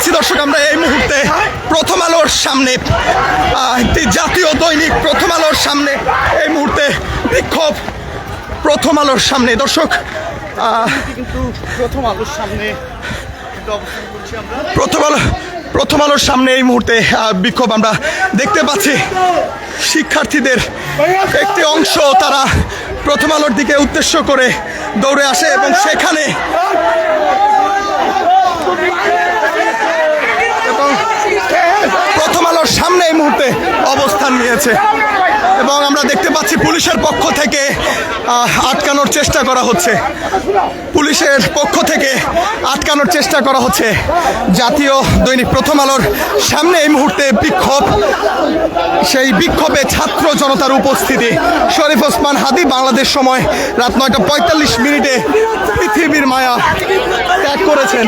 রয়েছি দর্শক, আমরা এই মুহূর্তে প্রথম আলোর সামনে জাতীয় দৈনিক প্রথম আলোর সামনে, এই মুহূর্তে বিক্ষোভ প্রথম আলোর সামনে। দর্শক প্রথম আলোর সামনে প্রথম আলো, প্রথম আলোর সামনে এই মুহূর্তে বিক্ষোভ আমরা দেখতে পাচ্ছি। শিক্ষার্থীদের একটি অংশ তারা প্রথম আলোর দিকে উদ্দেশ্য করে দৌড়ে আসে এবং সেখানে এবং প্রথম আলোর সামনে এই মুহূর্তে অবস্থান নিয়েছে এবং আমরা দেখতে পাচ্ছি পুলিশের পক্ষ থেকে আটকানোর চেষ্টা করা হচ্ছে। পুলিশের পক্ষ থেকে আটকানোর চেষ্টা করা হচ্ছে। জাতীয় দৈনিক প্রথম আলোর সামনে এই মুহূর্তে বিক্ষোভ। সেই বিক্ষোভে ছাত্র জনতার উপস্থিতি। শরীফ ওসমান হাদি, বাংলাদেশ সময় রাত নয়টা পঁয়তাল্লিশ মিনিটে পৃথিবীর মায়া ত্যাগ করেছেন।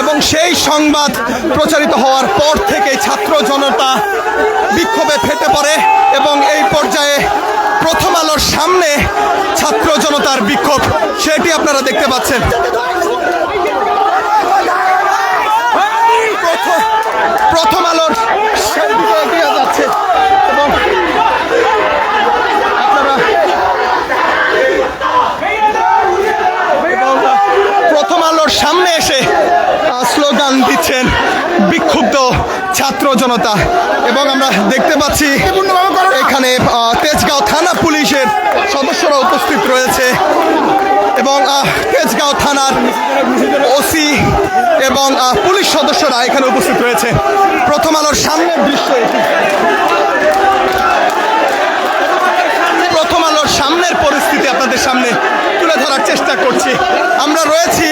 এবং সেই সংবাদ প্রচারিত হওয়ার পর থেকে ছাত্র জনতা বিক্ষোভে ফেটে পড়ে এবং এই পর্যায়ে প্রথম আলোর সামনে ছাত্র জনতার বিক্ষোভ, সেটি আপনারা দেখতে পাচ্ছেন। প্রথম- আলোর প্রথম আলোর সামনে এসে স্লোগান দিচ্ছেন। বিক্ষুব্ধ ছাত্র জনতা। এবং আমরা দেখতে পাচ্ছি এখানে তেজগাঁও থানা পুলিশের সদস্যরা উপস্থিত রয়েছে। এবং তেজগাঁও থানার ওসি এবং পুলিশ সদস্যরা এখানে উপস্থিত রয়েছে। প্রথম আলোর সামনের দৃশ্য এটি। প্রথম আলোর সামনের পরিস্থিতি আপনাদের সামনে তুলে ধরার চেষ্টা করছি। আমরা রয়েছি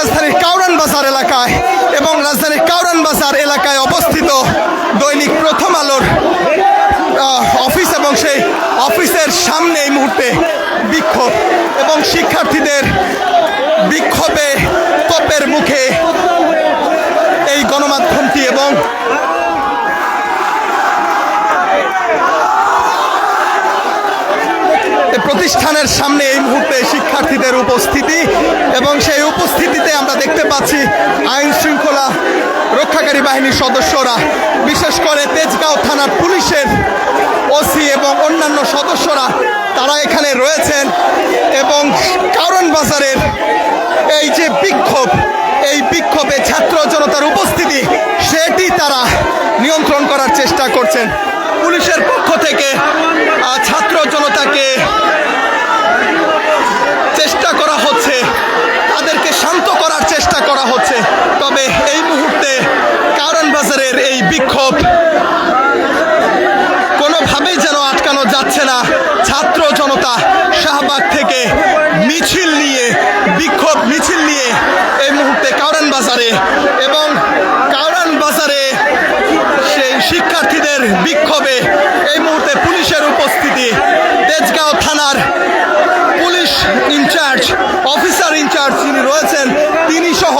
রাজধানীর কাউরান বাজার এলাকায় এবং রাজধানীর কাউরান বাজার এলাকায় অবস্থিত দৈনিক প্রথম আলোর অফিস এবং সেই অফিসের সামনে এই মুহূর্তে বিক্ষোভ এবং শিক্ষার্থীদের বিক্ষোভে তোপের মুখে এই গণমাধ্যমটি এবং প্রতিষ্ঠানের সামনে এই মুহূর্তে শিক্ষার্থীদের উপস্থিতি এবং সেই উপস্থিতিতে আমরা দেখতে পাচ্ছি আইন শৃঙ্খলা রক্ষাকারী বাহিনীর সদস্যরা। বিশেষ করে তেজগাঁও থানার পুলিশের ওসি এবং অন্যান্য সদস্যরা তারা এখানে রয়েছেন এবং কারণ বাজারের এই যে বিক্ষোভ, এই বিক্ষোভে ছাত্র জনতার উপস্থিতি, সেটি তারা নিয়ন্ত্রণ করার চেষ্টা করছেন। পুলিশের পক্ষ থেকে আহ, ছাত্র জনতাকে চেষ্টা করা হচ্ছে তাদেরকে শান্ত করার চেষ্টা করা হচ্ছে তবে এই মুহূর্তে কারণ বাজারের এই বিক্ষোভ। কোনোভাবেই যেন আটকানো যাচ্ছে না ছাত্র জনতা শাহবাগ থেকে মিছিল নিয়ে, বিক্ষোভ মিছিল নিয়ে এই মুহূর্তে কাউরান বাজারে এবং কাউরান বাজারে সেই শিক্ষার্থীদের বিক্ষোভে এই মুহূর্তে পুলিশের উপস্থিতি। তেজগাঁও থানার পুলিশ ইনচার্জ, অফিসার ইনচার্জ যিনি রয়েছেন, তিনি সহ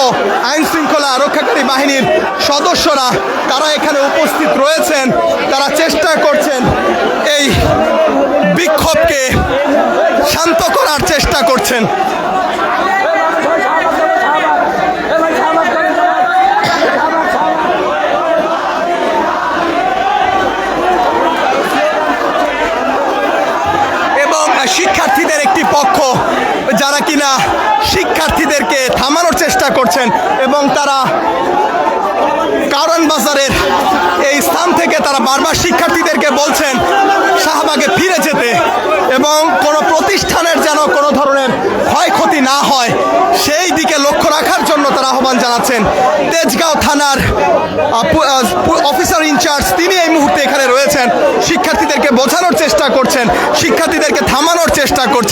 আইন শৃঙ্খলা রক্ষাকারী বাহিনীর সদস্যরা তারা এখানে উপস্থিত রয়েছেন, তারা চেষ্টা করছেন এই বিক্ষোভকে শান্ত করার চেষ্টা করছেন। শিক্ষার্থীদের একটি পক্ষ, যারা কিনা শিক্ষার্থীদেরকে থামানোর চেষ্টা করছেন এবং তারা কারণ বাজারের এই স্থান থেকে তারা বারবার শিক্ষার্থীদেরকে বলছেন, শাহবাগে ফিরে যেতে এবং কোনো প্রতিষ্ঠানের যেন কোনো ধরনের ক্ষয়ক্ষতি না হয়, সেই দিকে লক্ষ্য রাখার জন্য তারা আহ্বান জানাচ্ছেন। তেজগাঁও থানার অফিসার ইনচার্জ তিনি এই মুহূর্তে এখানে রয়েছেন। শিক্ষার্থীদেরকে বোঝানোর চেষ্টা করছেন, শিক্ষার্থীদেরকে থামানোর চেষ্টা করছেন।